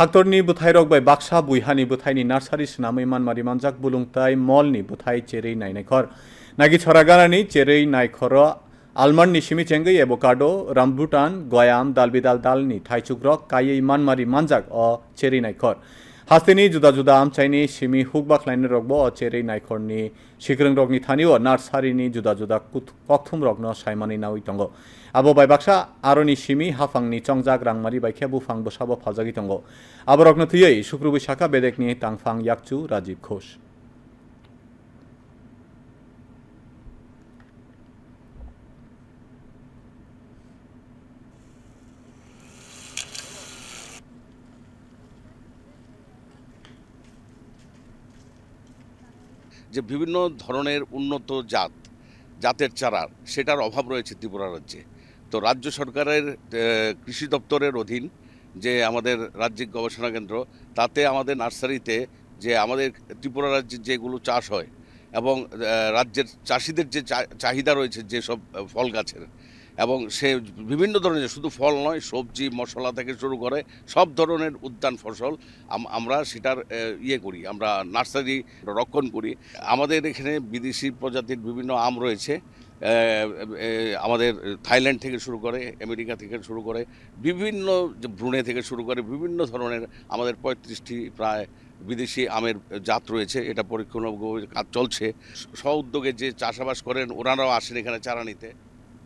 haktorni buthai rok bai baksa buihani buthai ni narsari snamai manmari manjak bulungtai molni buthai cherei nainai khor nagi chhoragarani cherei naikhoro almond ni simi chengai avocado rambutan goyam dalbidal dalni thaichugrok kayei manmari হাস্তিনি জুদা জুদা আমচাইনি Simi হুকবা খ্লাইনি রগব অ চেরেই নাইখরনি সিক্রং রগনি থানিও নার্সারিনি জুদা জুদা কথুম রগ্ন সাইমানি নাউই তঙ্গ আবো বাইবাক্সা আরনি সিমি হাফাংনি চংজাক রাংমারি বাইখা বুফাং বসাবো ফাজাগি তঙ্গ আবো রগ্ন থুইयै শুক্রবু শাখা বেদেকনি তাংফাং ইয়াকচু রাজীব ঘোষ যে বিভিন্ন ধরনের উন্নত জাত, জাতের চারা, সেটার অভাব রয়েছে ত্রিপুরা রাজ্যে। তো রাজ্য সরকারের কৃষি দপ্তরের অধীন যে আমাদের রাজ্যিক গবেষণা কেন্দ্র, তাতে আমাদের নার্সারিতে যে আমাদের ত্রিপুরা রাজ্যে যেগুলো চাষ হয় এবং রাজ্যের চাষিদের যে চাহিদা রয়েছে যেসব ফল গাছের এবং সে বিভিন্ন ধরনের, শুধু ফল নয়, সবজি, মশলা থেকে শুরু করে সব ধরনের উদ্যান ফসল আমরা সেটার ইয়ে করি, আমরা নার্সারি রক্ষণ করি। আমাদের এখানে বিদেশি প্রজাতির বিভিন্ন আম রয়েছে আমাদের থাইল্যান্ড থেকে শুরু করে, আমেরিকা থেকে শুরু করে, বিভিন্ন ব্রুনে থেকে শুরু করে, বিভিন্ন ধরনের আমাদের পঁয়ত্রিশটি প্রায় বিদেশি আমের জাত রয়েছে, এটা পরীক্ষণ কাজ চলছে। স্ব উদ্যোগে যে চাষাবাস করেন, ওনারাও আসেন এখানে চারা নিতে।